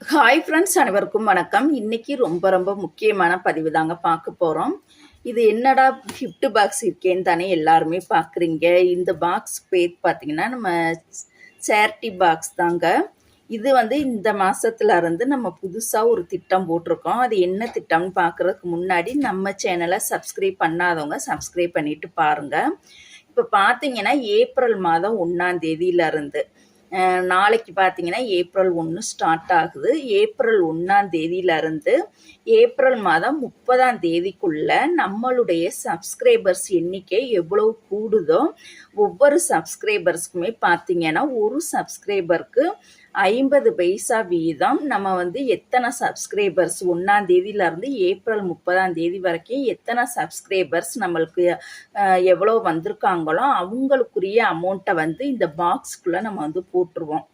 Hi friends அனைவருக்கும் வணக்கம். இன்னைக்கு ரொம்ப ரொம்ப முக்கியமான பதிவு தாங்க பார்க்க போகிறோம் இது என்னடா கிஃப்ட் பாக்ஸ் இருக்கேன்னு தானே எல்லாருமே பார்க்குறீங்க. இந்த பாக்ஸ் பேர் பார்த்தீங்கன்னா நம்ம சேரிட்டி பாக்ஸ் தாங்க. இது வந்து இந்த மாதத்துலேருந்து நம்ம புதுசாக ஒரு திட்டம் போட்டிருக்கோம். அது என்ன திட்டம்னு பார்க்குறதுக்கு முன்னாடி நம்ம சேனலை சப்ஸ்கிரைப் பண்ணாதவங்க சப்ஸ்கிரைப் பண்ணிட்டு பாருங்க. இப்போ பார்த்தீங்கன்னா ஏப்ரல் மாதம் ஒன்றாம் தேதியிலருந்து நாளைக்கு பார்த்தீங்கன்னா ஏப்ரல் ஒன்று ஸ்டார்ட் ஆகுது. ஏப்ரல் ஒன்றாம் தேதியிலிருந்து ஏப்ரல் மாதம் முப்பதாம் தேதிக்குள்ள நம்மளுடைய சப்ஸ்கிரைபர்ஸ் எண்ணிக்கை எவ்வளவு கூடுதோ ஒவ்வொரு சப்ஸ்கிரைபர்ஸ்க்குமே பார்த்தீங்கன்னா ஒரு சப்ஸ்கிரைபருக்கு ஐம்பது பைசா வீதம் நம்ம வந்து எத்தனை சப்ஸ்கிரைபர்ஸ் ஒன்றாம் தேதியிலேருந்து ஏப்ரல் முப்பதாம் தேதி வரைக்கும் எத்தனை சப்ஸ்கிரைபர்ஸ் நம்மளுக்கு எவ்வளோ வந்திருக்காங்களோ அவங்களுக்குரிய அமௌண்ட்டை வந்து இந்த பாக்ஸ்க்குள்ளே நம்ம வந்து போட்டுருவோம்.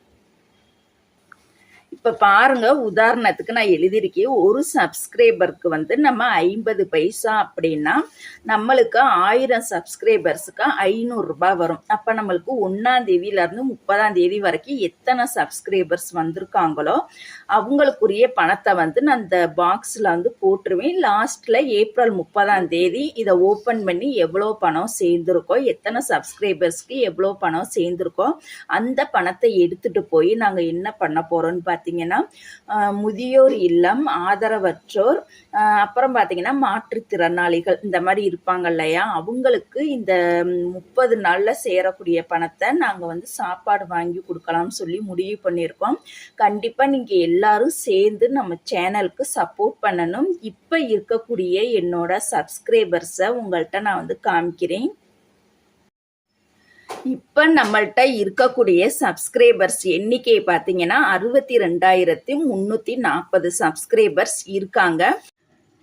இப்போ பாருங்க உதாரணத்துக்கு நான் எழுதியிருக்கேன் ஒரு சப்ஸ்கிரைபருக்கு வந்து நம்ம ஐம்பது பைசா அப்படின்னா நம்மளுக்கு ஆயிரம் சப்ஸ்கிரைபர்ஸுக்கு ஐநூறுரூபா வரும். அப்போ நம்மளுக்கு ஒன்றாம் தேதியிலேருந்து முப்பதாம் தேதி வரைக்கும் எத்தனை சப்ஸ்கிரைபர்ஸ் வந்திருக்காங்களோ அவங்களுக்குரிய பணத்தை வந்து நான் இந்த பாக்ஸில் வந்து போட்டுருவேன். லாஸ்ட்டில் ஏப்ரல் முப்பதாம் தேதி இதை ஓப்பன் பண்ணி எவ்வளோ பணம் சேர்ந்துருக்கோ எத்தனை சப்ஸ்கிரைபர்ஸ்க்கு எவ்வளோ பணம் சேர்ந்துருக்கோ அந்த பணத்தை எடுத்துகிட்டு போய் நாங்கள் என்ன பண்ண போகிறோன்னு பார்த்து பார்த்தீங்கன்னா முதியோர் இல்லம் ஆதரவற்றோர் அப்புறம் பார்த்தீங்கன்னா மாற்றுத்திறனாளிகள் இந்த மாதிரி இருப்பாங்க இல்லையா? அவங்களுக்கு இந்த முப்பது நாளில் சேரக்கூடிய பணத்தை நாங்கள் வந்து சாப்பாடு வாங்கி கொடுக்கலாம்னு சொல்லி முடிவு பண்ணியிருக்கோம். கண்டிப்பாக நீங்கள் எல்லாரும் சேர்ந்து நம்ம சேனலுக்கு சப்போர்ட் பண்ணணும். இப்போ இருக்கக்கூடிய என்னோட சப்ஸ்கிரைபர்ஸை உங்கள்கிட்ட நான் வந்து காமிக்கிறேன். இப்போ நம்மள்கிட்ட இருக்கக்கூடிய சப்ஸ்கிரைபர்ஸ் எண்ணிக்கை பார்த்தீங்கன்னா அறுபத்தி ரெண்டாயிரத்தி முந்நூற்றி நாற்பது சப்ஸ்கிரைபர்ஸ் இருக்காங்க.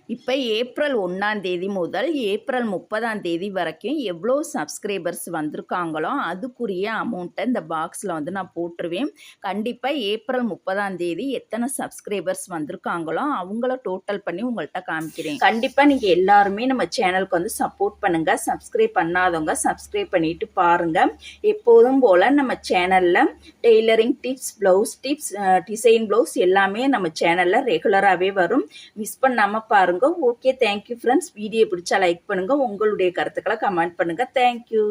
இப்போ ஏப்ரல் ஒன்றாம் தேதி முதல் ஏப்ரல் முப்பதாம் தேதி வரைக்கும் எவ்வளோ சப்ஸ்கிரைபர்ஸ் வந்திருக்காங்களோ அதுக்குரிய அமௌண்ட்டை இந்த பாக்ஸில் வந்து நான் போட்டுருவேன். கண்டிப்பாக ஏப்ரல் முப்பதாம் தேதி எத்தனை சப்ஸ்கிரைபர்ஸ் வந்திருக்காங்களோ அவங்கள டோட்டல் பண்ணி உங்கள்கிட்ட காமிக்கிறேன். கண்டிப்பாக நீங்கள் எல்லாருமே நம்ம சேனலுக்கு வந்து சப்போர்ட் பண்ணுங்கள் சப்ஸ்கிரைப் பண்ணாதவங்க சப்ஸ்கிரைப் பண்ணிட்டு பாருங்கள் எப்போதும் போல் நம்ம சேனலில் tailoring tips blouse tips design blouse எல்லாமே நம்ம சேனலில் ரெகுலராகவே வரும். மிஸ் பண்ணாமல் பாருங்கள் okay thank you friends video பிடிச்சா லைக் பண்ணுங்கள் உங்களுடைய கருத்துக்களை கமெண்ட் பண்ணுங்கள் தேங்க்யூ